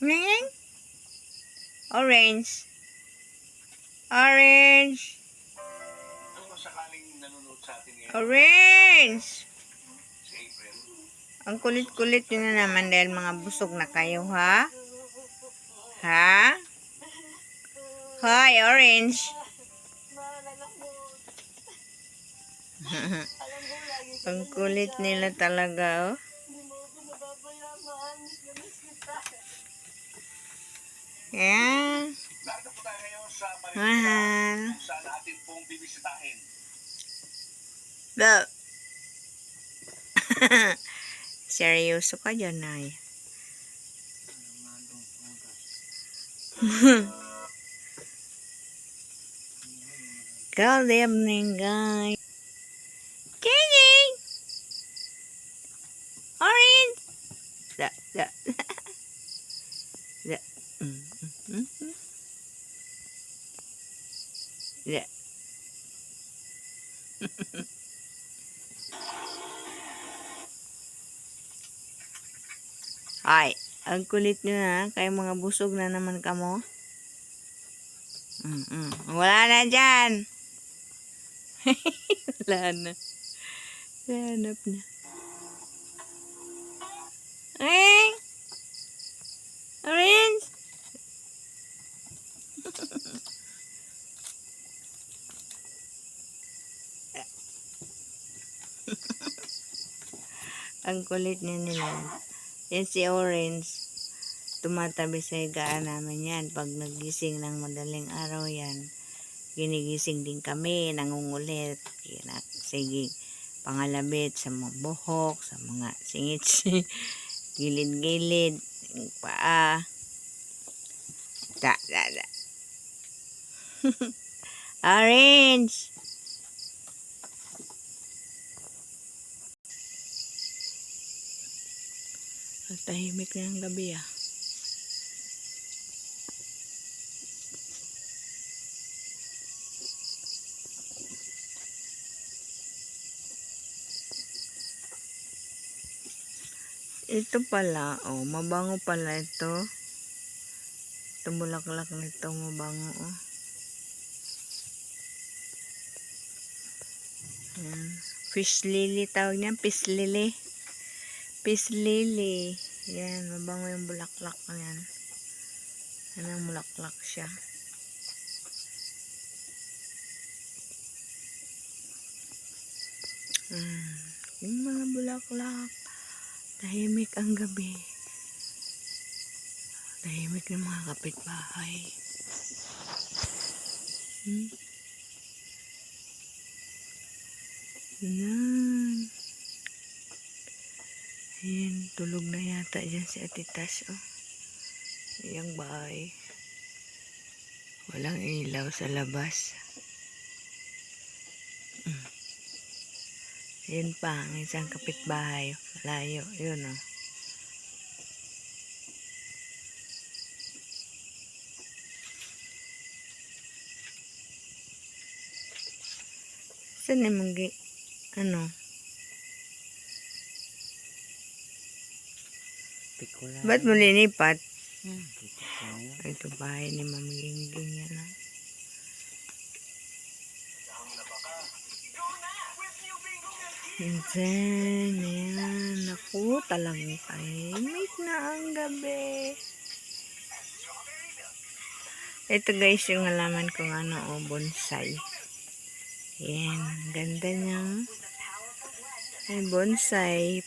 Ning? Orange. Orange. Ngayon? Orange. Ang kulit-kulit nyo na naman dahil mga busog na kayo, ha? Ha? Hi, Orange. Ang kulit nila talaga, oh. Yan. Narito po tayo sa kung saan atin pong bibisitahin. Look. Seryoso ka dyan, Nay. Good evening, guys. King! Orange! Da, da. Da. Mm, mm, mm, mm. Da. Ay, ang kulit nyo na. Kayo mga busog na naman kamo. Mm -mm. Wala na dyan. Wala na. Hanap na. Eh? Orange? ang kulit niya nila. Yan si Orange. Tumatabi sa higaan namin yan. Pag nagising ng madaling araw yan, ginigising din kami, nangungulit. Yan, sige, pangalabit sa mga buhok, sa mga singit gilid-gilid, yung paa. Da, da, da. Orange! Ang tahimik na ng gabi ah. Ito pala, oh, mabango pala ito. Bulaklak nito, mabango, oh. Ayan. Fish lily tawag niyan, fish lily. Fish lily. Yan, mabango yung bulaklak na yan. Yan ang bulaklak siya. Mm, yung mga bulaklak. Tahimik ang gabi. Tahimik ng mga kapitbahay. Hmm? Yan. Ayan, tulog na yata dyan si Atitas, oh. Yung bahay. Walang ilaw sa labas. Ayan pa, ang isang kapitbahay. Malayo, yun, oh. Saan yung mag ano? Ba't mo linipat? Hmm. Ito bahay ni Ma'am Ah. Minsan, ayan. Naku, talagang tahimik na ang gabi. Ito guys, yung halaman kong ano, oh, bonsai. Ayan, ganda niya. Ay, bonsai.